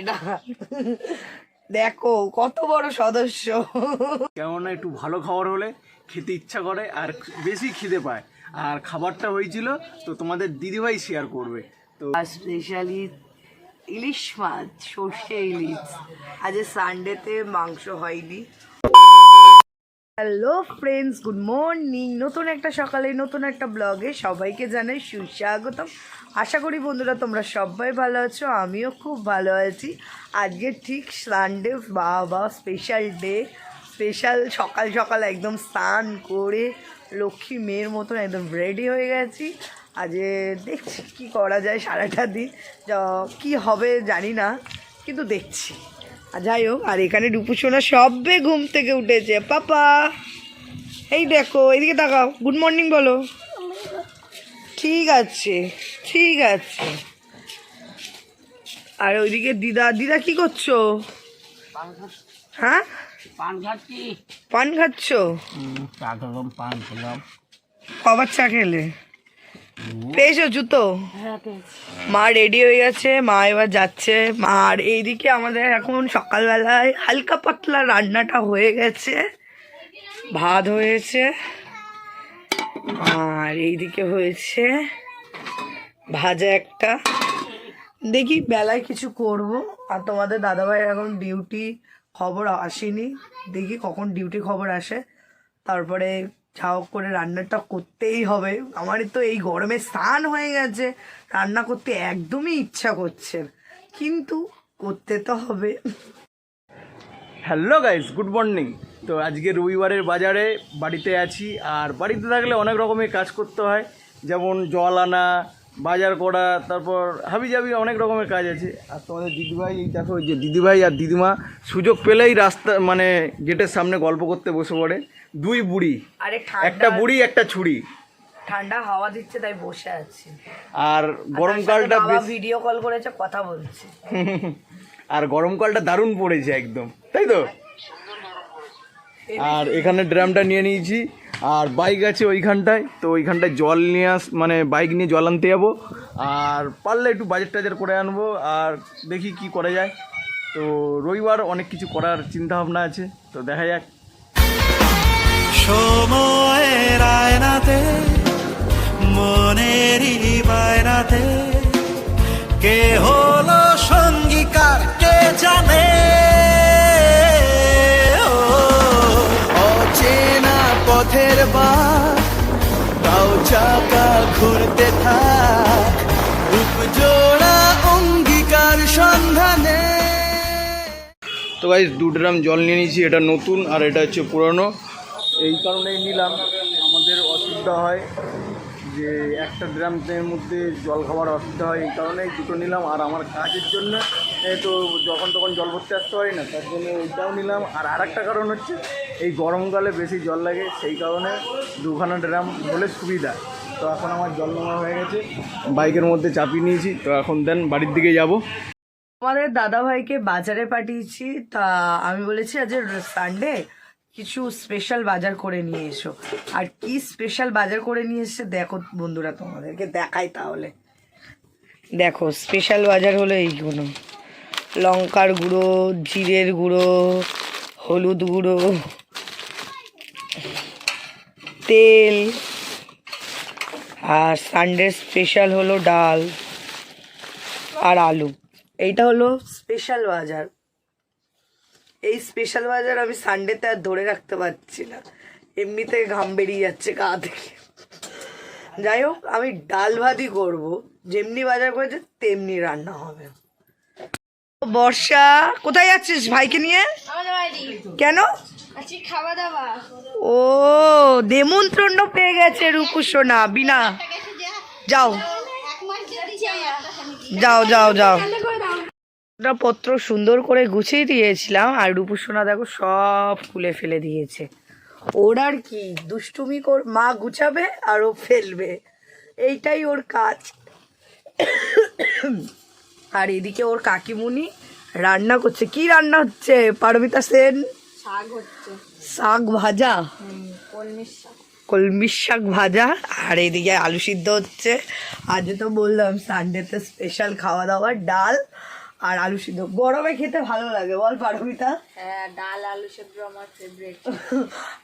এটা দেখো কত বড় সদস্য। কেননা একটু ভালো খাবার হলে খেতে ইচ্ছা করে আর বেশি খিদে পায়। আর খাবারটা হয়েছিল তো তোমাদের দিদিভাই শেয়ার করবে। তো স্পেশালি ইলিশ মাছ সর্ষে ইলিশ। আজ সানডেতে মাংস হয়নি। হ্যালো ফ্রেন্ডস গুড মর্নিং নতুন একটা সকালে, নতুন একটা ব্লগে সবাইকে জানাই সুস্বাগতম। আশা করি বন্ধুরা তোমরা সবাই ভালো আছো, আমিও খুব ভালো আছি। আজকে ঠিক সানডে বা বা স্পেশাল ডে স্পেশাল সকাল সকাল একদম স্নান করে লক্ষ্মী মেয়ের মতন একদম রেডি হয়ে গেছি। আজকে দেখছি কি করা যায় সারাটা দিন। কি হবে জানি না, কিন্তু দেখছি। যাই হোক আর এখানে ডুপুসোনা সবে ঘুম থেকে উঠেছে। পাপা এই দেখো এদিকে তাকাও। গুড মর্নিং বলো। ঠিক আছে ঠিক আছে। আর ওইদিকে দিদা দিদা কি করছ? হ্যাঁ? পান খাচ্ছি? পান খাচ্ছ পান খেলাম। কবার চা খেলে? পেয়েছ জুতো? মা রেডি হয়ে গেছে মা এবার যাচ্ছে। আর এইদিকে আমাদের এখন সকালবেলায় হালকা পাতলা রান্নাটা হয়ে গেছে ভাত হয়েছে আর এইদিকে হয়েছে ভাজা একটা। দেখি বেলায় কিছু করব। আর তোমাদের দাদাভাই এখন ডিউটি খবর আসেনি। দেখি কখন ডিউটি খবর আসে। তারপরে যা করে রান্নাটা করতেই হবে। আমার তো এই গরমে স্নান হয়ে গেছে। রান্না করতে একদমই ইচ্ছা করছে কিন্তু করতে তো হবে। হ্যালো গাইস গুড মর্নিং তো আজকে রবিবারের বাজারে বাড়িতে আছি। আর বাড়িতে থাকলে অনেক রকমের কাজ করতে হয়। যেমন জল আনা, বাজার করা, তারপর হাবি জাবি অনেক রকমের কাজ আছে। আর তোমাদের দিদিভাই, এই দেখো যে দিদিভাই আর দিদিমা সুযোগ পেলেই রাস্তা মানে গেটের সামনে গল্প করতে বসে পড়ে। দুই বুড়ি আরে একটা বুড়ি একটা ছুরি। ঠান্ডা হাওয়া দিচ্ছে তাই বসে আছি। আর গরমকালটা ভিডিও কল করেছে কথা বলছে। আর গরমকালটা দারুণ পড়েছে একদম তাই তো? আর এখানে ড্রামটা নিয়ে নিয়েছি আর বাইক আছে ওইখানটায় তো ওইখানটায় জল নিয়ে আস মানে বাইক নিয়ে জল আনতে যাব। আর পারলে একটু বাজার টাজার করে আনব আর দেখি কি করা যায়। তো রবিবার অনেক কিছু করার চিন্তা ভাবনা আছে তো দেখা যাক। সময়ের আয়নাতে, মনেরই বায়নাতে, কে হলো সঙ্গীকার, কে জানে? অচেনা পথের বার তাও চাকা ঘুরতে থাক রূপ জোড়া অঙ্গীকার সন্ধানে। তো গাইজ দু ড্রাম জল নিয়ে নিয়েছি, এটা নতুন আর এটা হচ্ছে পুরনো। এই কারণেই নিলাম। আমাদের অসুবিধা হয় যে একটা ড্রামের মধ্যে জল খাওয়ার অসুবিধা হয়, এই কারণেই দুটো নিলাম। আর আমার কাজের জন্য তো যখন তখন জল ভরতে আসতে পারি না, তার জন্য ওইটাও নিলাম। আর আরেকটা কারণ হচ্ছে, এই গরমকালে বেশি জল লাগে, সেই কারণে দুখানা ড্রাম হলে সুবিধা। তো এখন আমার জল নেওয়া হয়ে গেছে, বাইকের মধ্যে চাপিয়ে নিয়েছি। তো এখন দেন বাড়ির দিকে যাব। আমাদের দাদা ভাইকে বাজারে পাঠিয়েছি। তা আমি বলেছি, আজ সানডে কিছু স্পেশাল বাজার করে নিয়ে এসো। আর কি স্পেশাল বাজার করে নিয়ে এসছে দেখো বন্ধুরা তোমাদেরকে দেখাই তাহলে। দেখো স্পেশাল বাজার হলো এইগুলো। লঙ্কার গুঁড়ো, জিরের গুঁড়ো, হলুদ গুঁড়ো, তেল, আর সানডে স্পেশাল হলো ডাল আর আলু। এইটা হলো স্পেশাল বাজার। এই স্পেশাল বাজার আমি সানডেতে আর ধরে রাখতে পারছি না। এমনিতে ঘাম বেরিয়ে যাচ্ছে গা থেকে। যাই হোক আমি ডাল ভাতই করব। যেমনি বাজার করেছে তেমনি রান্না হবে। বর্ষা কোথায় যাচ্ছিস ভাইকে নিয়ে? কেন? আজকে খাওয়া দাওয়া। ও দেমন্ত্রণ পেয়ে গেছে রূপু সোনা বিনা। যাও। যাও যাও যাও তাহলে করে দাও ওটা পত্র সুন্দর করে গুছিয়ে দিয়েছিলাম আর রূপসোনা দেখো সব খুলে ফেলে দিয়েছে। ওর আর কি দুষ্টুমি কর মা গুছাবে আর ও ফেলবে। এইটাই ওর কাজ। আর এদিকে ওর কাকিমুনি রান্না করছে। কি রান্না হচ্ছে পারমিতা সেন? শাক হচ্ছে। শাক ভাজা? কলমির শাক। কলমির শাক ভাজা। আর এদিকে আলু সিদ্ধ হচ্ছে। আজ তো বললাম সানডেতে স্পেশাল খাওয়া দাওয়া ডাল। আর আলু সিদ্ধ। গরমে খেতে ভালো লাগে বল পারমিতা। হ্যাঁ ডাল আলু সেদ্ধ আমার ফেভারিট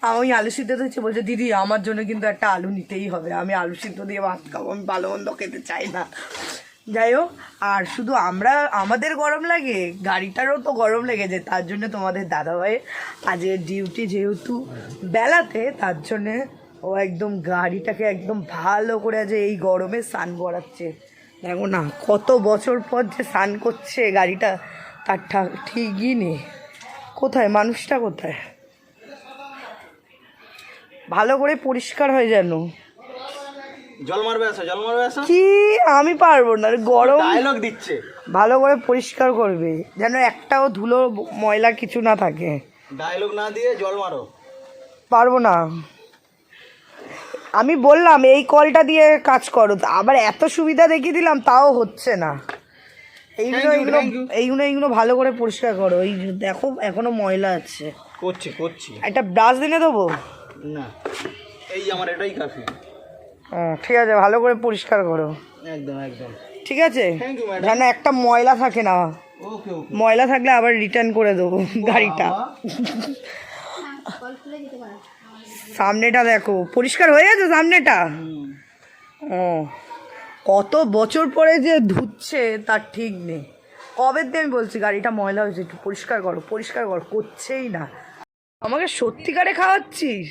আমি আলু সিদ্ধ দিচ্ছি বলছে দিদি আমার জন্য কিন্তু একটা আলু নিতেই হবে। আমি আলু সিদ্ধ দিয়ে ভাত খাব আমি ভালো মন্দ খেতে চাই না। যাই হোক আর শুধু আমরা আমাদের গরম লাগে গাড়িটারও তো গরম লেগেছে তার জন্য তোমাদের দাদাভাইয়ের আজকের ডিউটি যেহেতু বেলাতে তার জন্যে ও একদম গাড়িটাকে একদম ভালো করে যে এই গরমে স্নান করাচ্ছে। দেখো না কত বছর পর যে স্নান করছে গাড়িটা তার ঠা- ঠিকই নেই। কোথায়? মানুষটা কোথায়? ভালো করে পরিষ্কার হয়ে যেন। জল মারবে আসো জল মারবে আসো। কি? আমি পারব না গরম। ডায়লগ দিচ্ছে। ভালো করে পরিষ্কার করবে যেন একটাও ধুলো ময়লা কিছু না থাকে। ডায়লগ না দিয়ে জল মারো। পারব না। আমি বললাম এই কলটা দিয়ে কাজ করো। আবার এত সুবিধা দেখিয়ে দিলাম তাও হচ্ছে না। এইগুলো এইগুলো এইগুলো এইগুলো ভালো করে পরিষ্কার করো। এই দেখো এখনও ময়লা আছে। করছি করছি। একটা ব্রাশ দিনে দেবো? না এই আমার এটাই কাফি। হ্যাঁ ঠিক আছে ভালো করে পরিষ্কার করো। একদম একদম। ঠিক আছে? যেন একটা ময়লা থাকে না। ওকে ওকে ময়লা থাকলে আবার রিটার্ন করে দেবো গাড়িটা। সামনেটা দেখো পরিষ্কার হয়ে গেছে সামনেটা? ও কত বছর পরে যে ধুচ্ছে তার ঠিক নেই। কবে দিয়ে আমি বলছি গাড়িটা ময়লা হয়েছে একটু পরিষ্কার করো পরিষ্কার করো করছেই না। আমাকে সত্যিকারে খাওয়াচ্ছিস?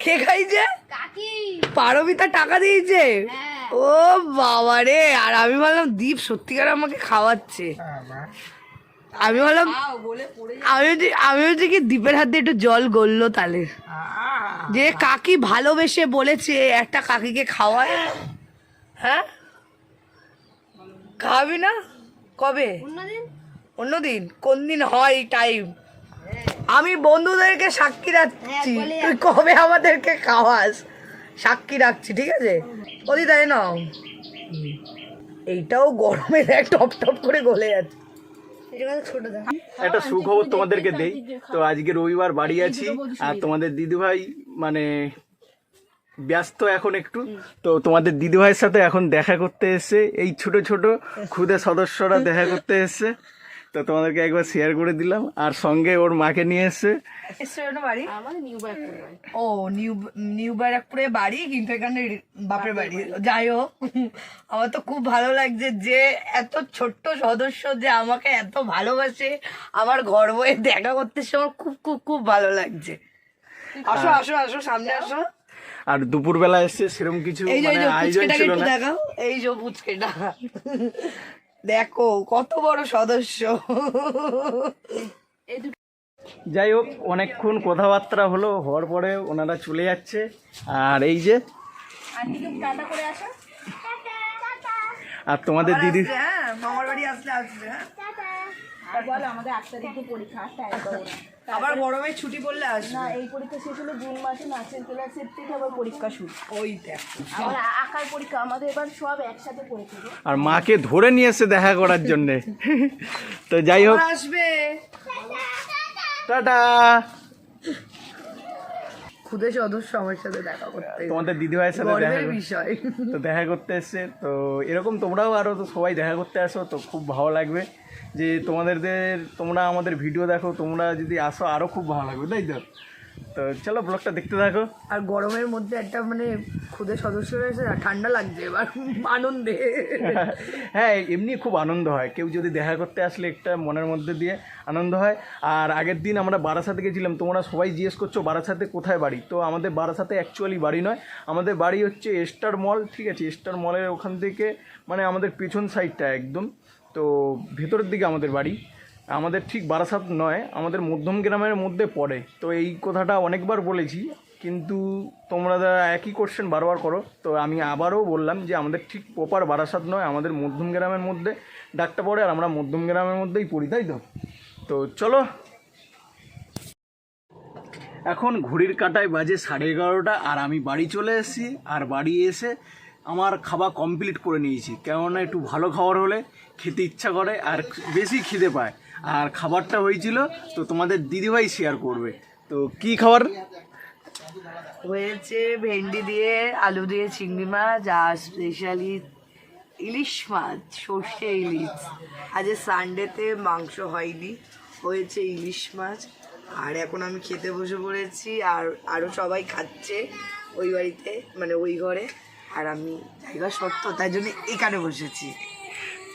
কে খাইছে? কাকি। পারবিতা টাকা দিয়েছে? ও বাবা রে আর আমি ভাবলাম দীপ সত্যিকারে আমাকে খাওয়াচ্ছে। আমি বললাম আমি আমি হচ্ছে কি দীপের হাত দিয়ে একটু জল গললো তাহলে যে কাকি ভালোবেসে বলেছে একটা কাকিকে খাওয়ায়। হ্যাঁ? খাওয়াবি না? কবে? অন্যদিন। অন্যদিন? কোন দিন হয় টাইম আমি বন্ধুদেরকে সাক্ষী রাখছি। হ্যাঁ, তুই কবে আমাদেরকে খাওয়াস? সাক্ষী রাখছি ঠিক আছে? ওদি তাই না এইটাও গরমে দেখ টপ টপ করে গলে যাচ্ছে। একটা সুখবর তোমাদেরকে দেই। তো আজকে রবিবার বাড়ি আছি আর তোমাদের দিদিভাই মানে ব্যস্ত এখন একটু। তো তোমাদের দিদিভাইয়ের সাথে এখন দেখা করতে এসছে। এই ছোট ছোট ক্ষুদে সদস্যরা দেখা করতে এসছে। তো তোমাদেরকে একবার শেয়ার করে দিলাম। আর সঙ্গে ওর মাকে নিয়ে এসছে। বাড়ি? নিউ ও নিউ নিউ ব্যারাকপুরে বাড়ি কিন্তু এখানে বাপের বাড়ি। যাই হোক আমার তো খুব ভালো লাগছে যে এত ছোট্ট সদস্য যে আমাকে এত ভালোবাসে। আমার ঘর বয়ে দেখা করতে এসে আমার খুব খুব খুব ভালো লাগছে। আসো আসো আসো সামনে আসো। আর দুপুরবেলা এসছে সেরকম কিছু এই যে এই মানে যে আয়োজন ছিল না। এই যে পুচকেটা। দেখো কত বড় সদস্য। যাই হোক অনেকক্ষণ কথাবার্তা হলো হওয়ার পরে ওনারা চলে যাচ্ছে। আর এই যে টাটা করে আসো আর তোমাদের দিদি হ্যাঁ মামার বাড়ি আসলে আসবে হ্যাঁ। বলো আমাদের আট তারিখে পরীক্ষা আবার গরমে ছুটি পড়লে আসবে। না এই পরীক্ষা শেষ হলো জুন মাসে নাচের ক্লাসের থেকে আবার পরীক্ষা শুরু। ওই দেখো। আবার আঁকার পরীক্ষা আমাদের এবার সব একসাথে গো। আর মাকে ধরে নিয়ে এসে দেখা করার জন্যে। তো যাই হোক। আসবে। টাটা। খুদে সদস্য আমার সাথে দেখা করতে। তোমাদের দিদিভাইয়ের সাথে দেখা বিষয়। তো দেখা করতে এসছে। তো এরকম তোমরাও আরও তো সবাই দেখা করতে আসো তো খুব ভালো লাগবে। যে তোমাদের তোমরা আমাদের ভিডিও দেখো তোমরা যদি আসো আরও খুব ভালো লাগবে তাই তো? তো চলো ব্লগটা দেখতে থাকো। আর গরমের মধ্যে একটা মানে খুদে সদস্য রয়েছে না, ঠান্ডা লাগছে এবার আনন্দে। হ্যাঁ এমনি খুব আনন্দ হয়। কেউ যদি দেখা করতে আসলে একটা মনের মধ্যে দিয়ে আনন্দ হয়। আর আগের দিন আমরা বারাসাতে গেছিলাম তোমরা সবাই জিজ্ঞেস করছ বারাসাতে কোথায় বাড়ি? তো আমাদের বারাসাতে অ্যাকচুয়ালি বাড়ি নয় আমাদের বাড়ি হচ্ছে স্টার মল ঠিক আছে? স্টার মলের ওখান থেকে মানে আমাদের পেছন সাইডটা একদম। তো ভেতরের দিকে আমাদের বাড়ি। আমাদের ঠিক বারাসাত নয়, আমাদের মধ্যম গ্রামের মধ্যে পড়ে। তো এই কথাটা অনেকবার বলেছি, কিন্তু তোমরা একই কোশ্চেন বারবার করো, তো আমি আবারও বললাম যে আমাদের ঠিক প্রপার বারাসাত নয়, আমাদের মধ্যম গ্রামের মধ্যে ডাকটা পড়ে, আর আমরা মধ্যম গ্রামের মধ্যেই পড়ি, তাই তো? তো চলো। এখন ঘড়ির কাটায় বাজে সাড়ে এগারোটা, আর আমি বাড়ি চলে এসেছি, আর বাড়ি এসে আমার খাবার কমপ্লিট করে নিয়েছি। কেননা একটু ভালো খাবার হলে খেতে ইচ্ছা করে আর বেশি খিদে পায়। আর খাবারটা হয়েছিল, তো তোমাদের দিদিভাই শেয়ার করবে। তো কি খাবার? হয়েছে ভেন্ডি দিয়ে আলু দিয়ে চিংড়ি মাছ আর স্পেশালি ইলিশ মাছ, সর্ষে ইলিশ। আজ সানডেতে মাংস হয়নি, হয়েছে ইলিশ মাছ। আর এখন আমি খেতে বসে পড়েছি, আর আরও সবাই খাচ্ছে ওই বাড়িতে মানে ওই ঘরে। আর আমি জায়গা সত্য তাই জন্য এখানে বসেছি।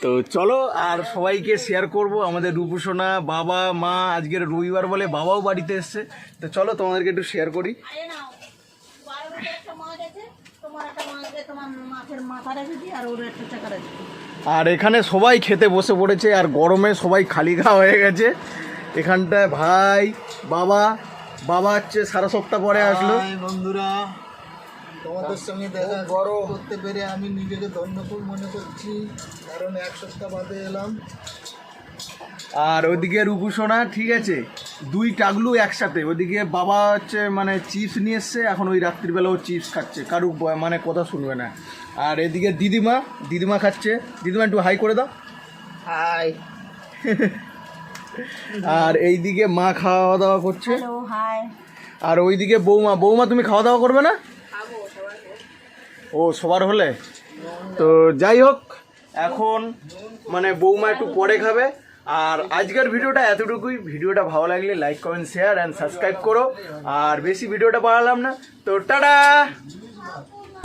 তো চলো আর সবাইকে শেয়ার করব আমাদের রূপসোনা বাবা মা আজকের রবিবার বলে বাবাও বাড়িতে এসছে। তো চলো তোমাদেরকে একটু শেয়ার করি। আর এখানে সবাই খেতে বসে পড়েছে আর গরমে সবাই খালি খাওয়া হয়ে গেছে। এখানটায় ভাই বাবা বাবা হচ্ছে সারা সপ্তাহ পরে আসলো। বন্ধুরা তোমাদের সঙ্গে দেখা বড় করতে পেরে আমি নিজেকে ধন্যপুর মনে করছি কারণ এক সপ্তাহ বাদে এলাম। আর ওইদিকে রূপুসোনা ঠিক আছে দুই টাগলু একসাথে। ওইদিকে বাবা হচ্ছে মানে চিপস নিয়ে এসছে এখন ওই রাত্রিবেলা ও চিপস খাচ্ছে। কারুর মানে কথা শুনবে না। আর এদিকে দিদিমা দিদিমা খাচ্ছে। দিদিমা একটু হাই করে দাও। হাই আর এইদিকে মা খাওয়া দাওয়া করছে হ্যালো আর ওইদিকে বৌমা বৌমা তুমি খাওয়া দাওয়া করবে না? ও সবার হলে? তো যাই হোক এখন মানে বৌমা একটু পরে খাবে। আর আজকের ভিডিওটা এতটুকুই। ভিডিওটা ভালো লাগলে like comment share and subscribe করো। আর বেশি ভিডিওটা বাড়ালাম না। তো টাটা!